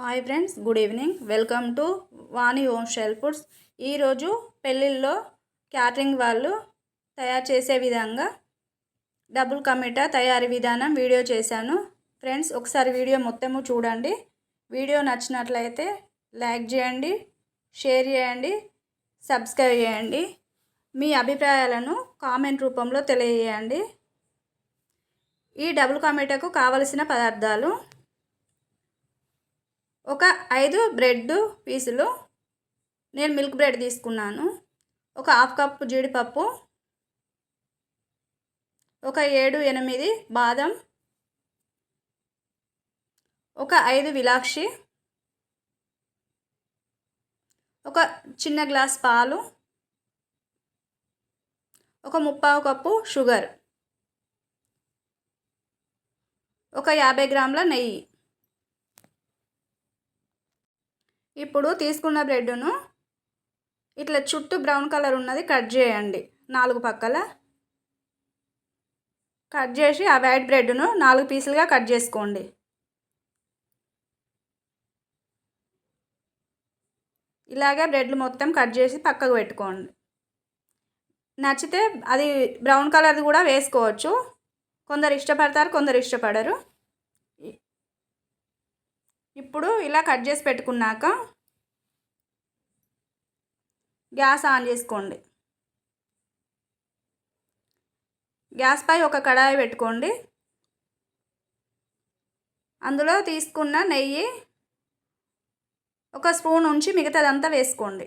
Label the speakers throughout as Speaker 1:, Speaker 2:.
Speaker 1: Hi friends good evening. Welcome to Vani home style foods. ఈరోజు పెళ్ళిళ్ళలో catering వాళ్ళు తయారు చేసే విధంగా డబుల్ కమిటా తయారీ విధానం వీడియో చేశాను. ఫ్రెండ్స్ ఒకసారి వీడియో మొత్తము చూడండి. వీడియో నచ్చినట్లయితే లైక్ చేయండి షేర్ చేయండి సబ్స్క్రైబ్ చేయండి. మీ అభిప్రాయాలను కామెంట్ రూపంలో తెలియజేయండి. ఈ డబుల్ కమిటాకు కావలసిన పదార్థాలు ఒక ఐదు బ్రెడ్ పీసులు నేను మిల్క్ బ్రెడ్ తీసుకున్నాను. ఒక హాఫ్ కప్ జీడిపప్పు. ఒక ఏడు ఎనిమిది బాదం. ఒక ఐదు విలాక్షి. ఒక చిన్న గ్లాస్ పాలు. ఒక ముప్పావు కప్పు షుగర్. ఒక యాభై గ్రాముల నెయ్యి. ఇప్పుడు తీసుకున్న బ్రెడ్ను ఇట్లా చుట్టూ బ్రౌన్ కలర్ ఉన్నది కట్ చేయండి. నాలుగు పక్కల కట్ చేసి ఆ వైట్ బ్రెడ్ను నాలుగు పీసులుగా కట్ చేసుకోండి. ఇలాగే బ్రెడ్లు మొత్తం కట్ చేసి పక్కకు పెట్టుకోండి. నచ్చితే అది బ్రౌన్ కలర్ది కూడా వేసుకోవచ్చు. కొందరు ఇష్టపడతారు కొందరు ఇష్టపడరు. ఇప్పుడు ఇలా కట్ చేసి పెట్టుకున్నాక గ్యాస్ ఆన్ చేసుకోండి. గ్యాస్ పై ఒక కడాయి పెట్టుకోండి. అందులో తీసుకున్న నెయ్యి ఒక స్పూన్ ఉంచి మిగతాదంతా వేసుకోండి.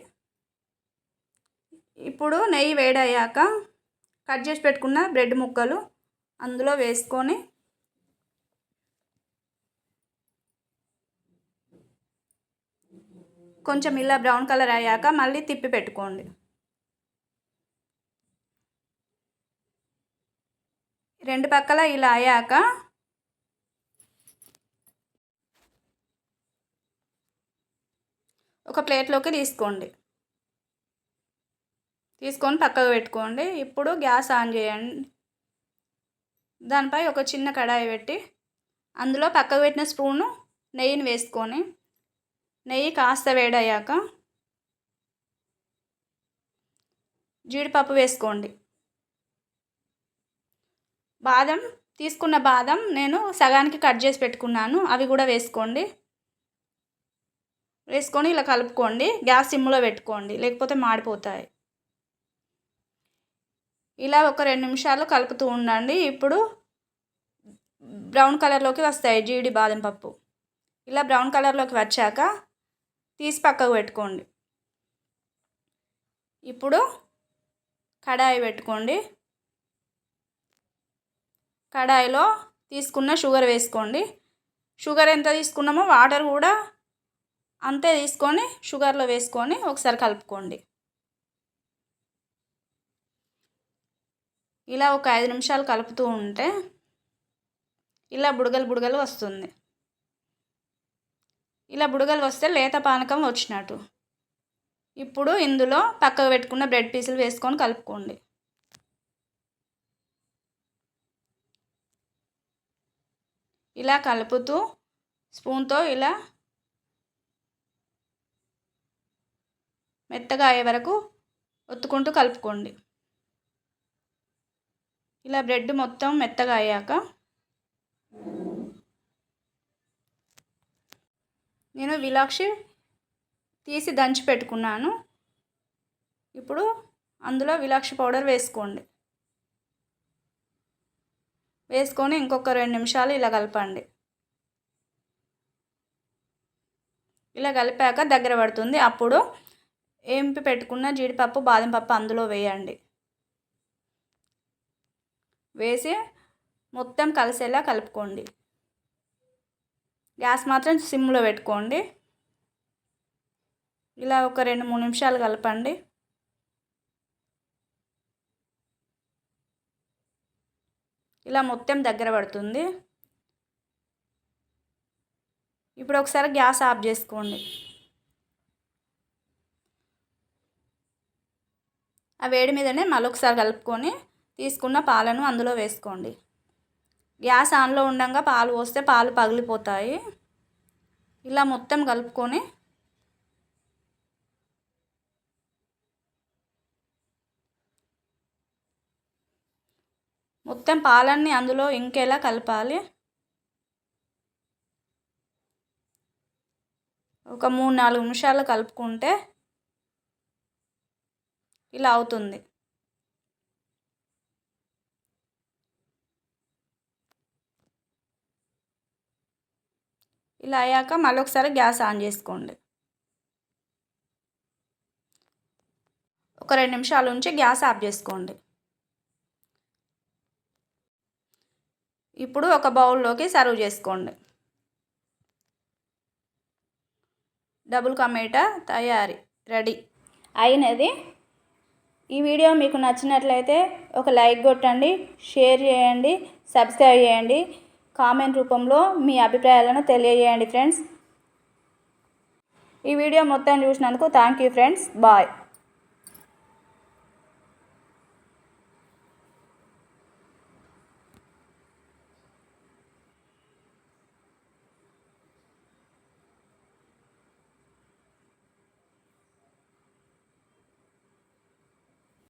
Speaker 1: ఇప్పుడు నెయ్యి వేడయ్యాక కట్ చేసి పెట్టుకున్న బ్రెడ్ ముక్కలు అందులో వేసుకొని కొంచెం ఇలా బ్రౌన్ కలర్ అయ్యాక మళ్ళీ తిప్పి పెట్టుకోండి. రెండు పక్కల ఇలా అయ్యాక ఒక ప్లేట్లోకి తీసుకోండి. తీసుకొని పక్కకు పెట్టుకోండి. ఇప్పుడు గ్యాస్ ఆన్ చేయండి. దానిపై ఒక చిన్న కడాయి పెట్టి అందులో పక్కకు పెట్టిన స్పూను నెయ్యిని వేసుకొని నెయ్యి కాస్త వేడయ్యాక జీడిపప్పు వేసుకోండి. బాదం తీసుకున్న బాదం నేను సగానికి కట్ చేసి పెట్టుకున్నాను. అవి కూడా వేసుకోండి. వేసుకొని ఇలా కలుపుకోండి. గ్యాస్ సిమ్లో పెట్టుకోండి. లేకపోతే మాడిపోతాయి. ఇలా ఒక రెండు నిమిషాలు కలుపుతూ ఉండండి. ఇప్పుడు బ్రౌన్ కలర్లోకి వస్తాయి జీడి బాదం పప్పు. ఇలా బ్రౌన్ కలర్లోకి వచ్చాక తీసి పక్కకు పెట్టుకోండి. ఇప్పుడు కడాయి పెట్టుకోండి. కడాయిలో తీసుకున్న షుగర్ వేసుకోండి. షుగర్ ఎంత తీసుకున్నామో వాటర్ కూడా అంతే తీసుకొని షుగర్లో వేసుకొని ఒకసారి కలుపుకోండి. ఇలా ఒక ఐదు నిమిషాలు కలుపుతూ ఉంటే ఇలా బుడగలు బుడగలు వస్తుంది. ఇలా బుడగలు వస్తే లేత పానకం వచ్చినట్టు. ఇప్పుడు ఇందులో పక్కకు పెట్టుకున్న బ్రెడ్ పీసులు వేసుకొని కలుపుకోండి. ఇలా కలుపుతూ స్పూన్తో ఇలా మెత్తగా అయ్యే వరకు ఒత్తుకుంటూ కలుపుకోండి. ఇలా బ్రెడ్ మొత్తం మెత్తగా అయ్యాక నేను విలాక్షి తీసి దంచి పెట్టుకున్నాను. ఇప్పుడు అందులో విలాక్షి పౌడర్ వేసుకోండి. వేసుకొని ఇంకొక రెండు నిమిషాలు ఇలా కలపండి. ఇలా కలిపాక దగ్గర పడుతుంది. అప్పుడు ఏంపి పెట్టుకున్న జీడిపప్పు బాదం పప్పు అందులో వేయండి. వేసి మొత్తం కలిసేలా కలుపుకోండి. గ్యాస్ మాత్రం సిమ్లో పెట్టుకోండి. ఇలా ఒక రెండు మూడు నిమిషాలు కలపండి. ఇలా మొత్తం దగ్గర పడుతుంది. ఇప్పుడు ఒకసారి గ్యాస్ ఆఫ్ చేసుకోండి. ఆ వేడి మీదనే మళ్ళీ ఒకసారి కలుపుకొని తీసుకున్న పాలను అందులో వేసుకోండి. గ్యాస్ ఆన్లో ఉండగా పాలు పోస్తే పాలు పగిలిపోతాయి. ఇలా మొత్తం కలుపుకొని మొత్తం పాలన్నీ అందులో ఇంకేలా కలపాలి. ఒక మూడు నాలుగు నిమిషాలు కలుపుకుంటే ఇలా అవుతుంది. ఇలా అయ్యాక మళ్ళీ ఒకసారి గ్యాస్ ఆన్ చేసుకోండి. ఒక రెండు నిమిషాలు ఉంచి గ్యాస్ ఆఫ్ చేసుకోండి. ఇప్పుడు ఒక బౌల్లోకి సర్వ్ చేసుకోండి. డబుల్ కమేటా తయారీ రెడీ. అయినది. ఈ వీడియో మీకు నచ్చినట్లయితే ఒక లైక్ కొట్టండి షేర్ చేయండి సబ్స్క్రైబ్ చేయండి. కామెంట్ రూపంలో మీ అభిప్రాయాలను తెలియజేయండి ఫ్రెండ్స్. ఈ వీడియో మొత్తం చూసినందుకు థ్యాంక్ యూ ఫ్రెండ్స్. బాయ్.